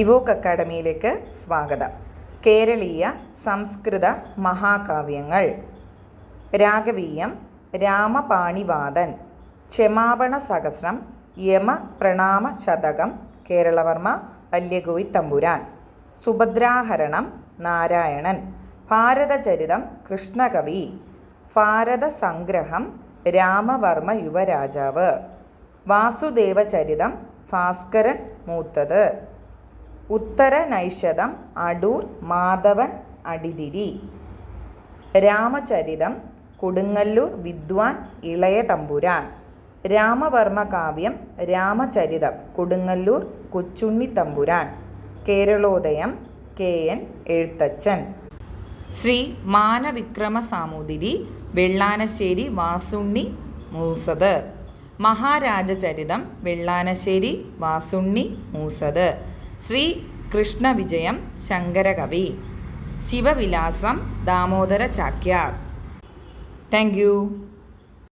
Evoque അക്കാഡമിയിലേക്ക് സ്വാഗതം. കേരളീയ സംസ്കൃത മഹാകാവ്യങ്ങൾ. രാഗവീയം രാമപാണിവാദൻ ക്ഷമാപണ സഹസ്രം യമ പ്രണാമ ശതകം കേരളവർമ്മ വല്യകോയി തമ്പുരാൻ സുഭദ്രാഹരണം നാരായണൻ ഭാരതചരിതം കൃഷ്ണകവി ഭാരത സംഗ്രഹം രാമവർമ്മ യുവരാജാവ് വാസുദേവചരിതം ഭാസ്കരൻ മൂത്തത്. ഉത്തരനൈഷതം അടൂർ മാധവൻ അടിതിരി. രാമചരിതം കൊടുങ്ങല്ലൂർ വിദ്വാൻ ഇളയ തമ്പുരാൻ. രാമവർമ്മ കാവ്യം Ramacharitam Kodungallur Kochunni Thampuran. Keralodayam K N Ezhuthachan. Shri Manavikrama Samoothiri Vellanasseri Vasunni Moosath Maharajacharitham Vellanasseri Vasunni Moosath Shri Krishnavijayam Shankarakavi. Shivavilasam Damodara Chakyar. Thank you